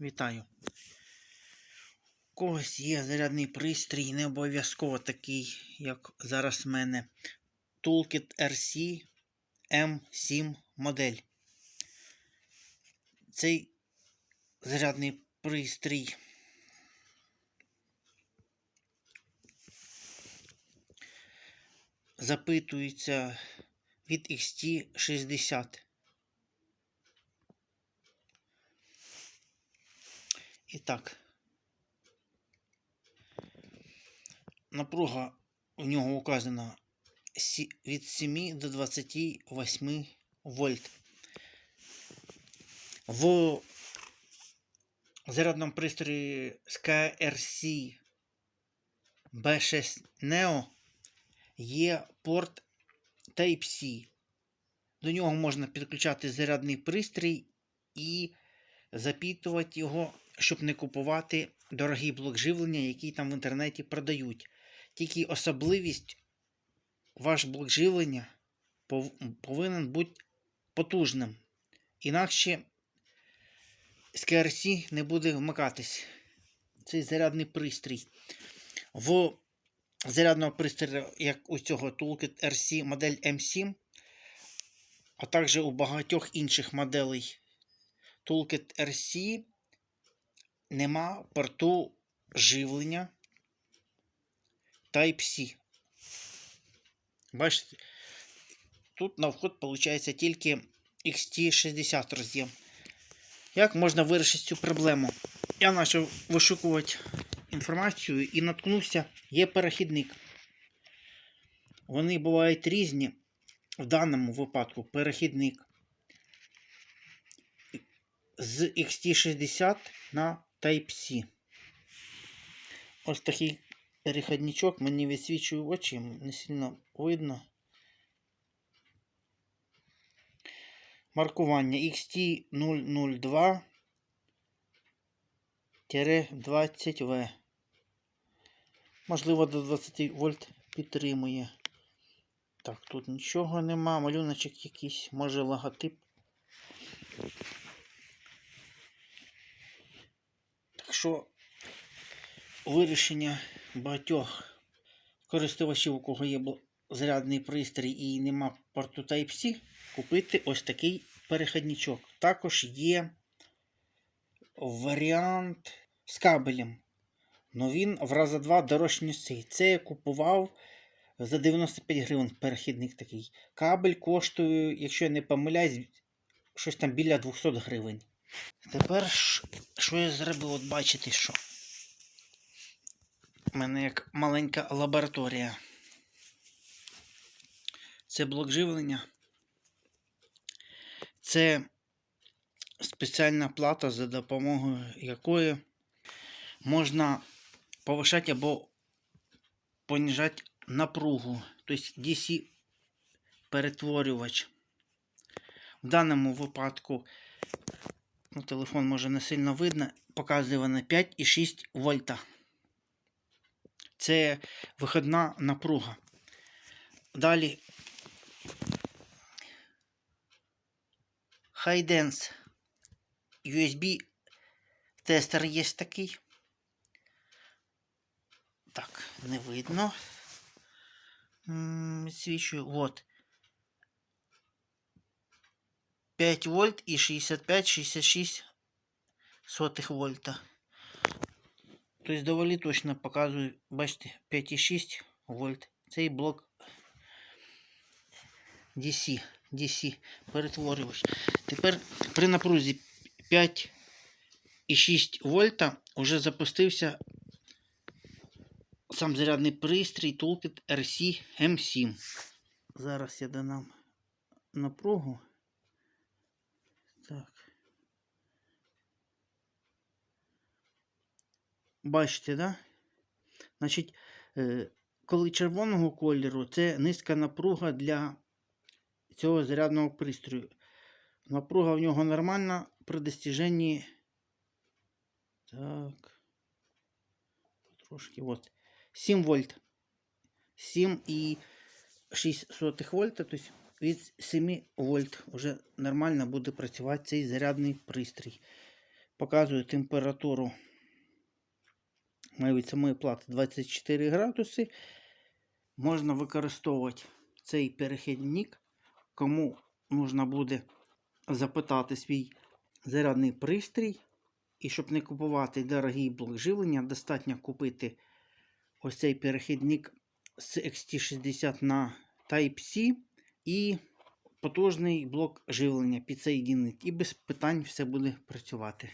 Вітаю. У когось є зарядний пристрій, не обов'язково такий, як зараз в мене. Toolkit RC M7 модель. Цей зарядний пристрій запитується від XT60. І так. Напруга у нього указана від 7 до 28 вольт. В зарядному пристрої SkyRC B6 Neo є порт Type-C. До нього можна підключати зарядний пристрій і запітувати його, щоб не купувати дорогий блок живлення, який там в інтернеті продають. Тільки особливість ваш блок живлення пов- повинен бути потужним. Інакше SKRC не буде вмикатись. Цей зарядний пристрій. В зарядного пристрою, як у цього Toolkit RC модель M7, а також у багатьох інших моделей Toolkit RC нема порту живлення Type-C. Бачите, тут на вход виходить тільки XT60 роз'єм. Як можна вирішити цю проблему? Я почав вишукувати інформацію і наткнувся, є перехідник. Вони бувають різні. В даному випадку перехідник з XT60 на Type-C. Ось такий перехідничок мені висвічує очі, не сильно видно. Маркування XT002 20В. Можливо, до 20 вольт підтримує. Так, тут нічого нема. Малюночок якийсь, може логотип. Так що вирішення багатьох користувачів, у кого є зарядний пристрій і нема порту Type-C, купити ось такий перехідничок. Також є варіант з кабелем. Ну він в рази два дорожче, ніж цей. Це я купував за 95 гривень перехідник такий. Кабель коштує, якщо я не помиляюсь, щось там біля 200 гривень. Тепер що я зробив? От бачите, що. У мене як маленька лабораторія. Це блок живлення. Це спеціальна плата, за допомогою якої можна повишати або понижати напругу, тобто DC перетворювач. В даному випадку, ну, телефон може не сильно видно, показує на 5,6 вольта. Це виходна напруга. Далі Highdense USB тестер є такий. Так, не видно. Свічую. Вот. 5 вольт і 65-66 сотих вольта. Тобто доволі точно показує, бачите, 5,6 вольт. Цей блок DC, DC перетворювач. Тепер при напрузі 5,6 вольта вже запустився сам зарядний пристрій Toolkit RC M7. Зараз я додам напругу. Так. Бачите, да? Значить, е, коли червоного кольору, це низька напруга для цього зарядного пристрою. Напруга в нього нормальна при достиженні. Так. Трошки от. 7 вольт. 7,6 вольта, тобто від 7 вольт вже нормально буде працювати цей зарядний пристрій. Показує температуру навіть самої плати 24 градуси. Можна використовувати цей перехідник, кому нужно буде запитати свій зарядний пристрій. І щоб не купувати дорогий блок живлення, достатньо купити ось цей перехідник з XT60 на Type-C і потужний блок живлення підсоєдинити. І без питань все буде працювати.